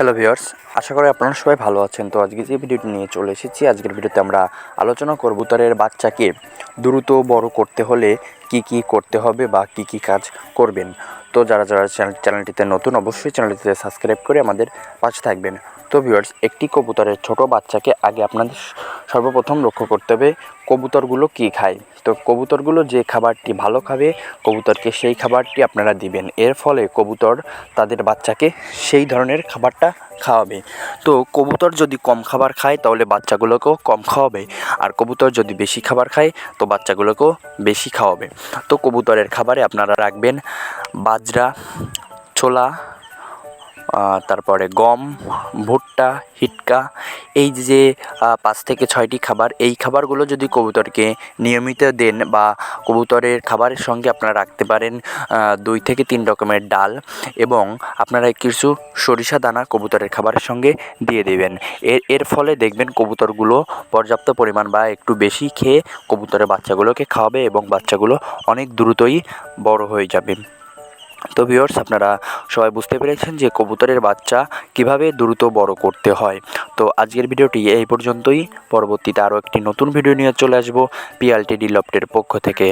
Hello viewers আশা করি আপনারা সবাই ভালো আছেন। তো আজকে যে ভিডিওটি নিয়ে চলে এসেছি, আজকের ভিডিওতে আমরা আলোচনা করব তারের বাচ্চাকে দ্রুত বড় করতে হলে কি কি করতে হবে বা কি কি কাজ করবেন। তো যারা যারা চ্যানেল, চ্যানেলটিতে নতুন, অবশ্যই চ্যানেলটিতে সাবস্ক্রাইব করে আমাদের পাশে থাকবেন। তো ভিউয়ার্স একটি কবুতরের ছোট বাচ্চাকে আগে আপনাদের সর্বপ্রথম লক্ষ্য করতে হবে কবুতরগুলো কী খায়। তো কবুতরগুলো যে খাবারটি ভালো খাবে, কবুতরকে সেই খাবারটি আপনারা দিবেন। এর ফলে কবুতর তাদের বাচ্চাকে সেই ধরনের খাবারটা খাওয়াবে। তো কবুতর যদি কম খাবার খায়, তাহলে বাচ্চাগুলোকেও কম খাওয়াবে। আর কবুতর যদি বেশি খাবার খায়, তো বাচ্চাগুলোকেও বেশি খাওয়াবে। তো কবুতরের খাবারে আপনারা রাখবেন বাজরা, ছোলা তারপরে গম, ভুট্টা, হিটকা, এই যে পাঁচ থেকে ছয়টি খাবার, এই খাবারগুলো যদি কবুতরকে নিয়মিত দেন বা কবুতরের খাবারের সঙ্গে আপনারা রাখতে পারেন দুই থেকে তিন রকমের ডাল এবং আপনারা কিছু সরিষা দানা কবুতরের খাবারের সঙ্গে দিয়ে দেবেন। এর এর ফলে দেখবেন কবুতরগুলো পর্যাপ্ত পরিমাণ বা একটু বেশি খেয়ে কবুতরের বাচ্চাগুলোকে খাওয়াবে এবং বাচ্চাগুলো অনেক দ্রুতই বড় হয়ে যাবে। তো ভিউয়ার্স আপনারা সবাই বুঝতে পেরেছেন যে কবুতরের বাচ্চা কীভাবে দ্রুত বড় করতে হয়। তো আজকের ভিডিওটি এই পর্যন্তই। পরবর্তীতে আরও একটি নতুন ভিডিও নিয়ে চলে আসব পিএলটিডি লফটের পক্ষ থেকে।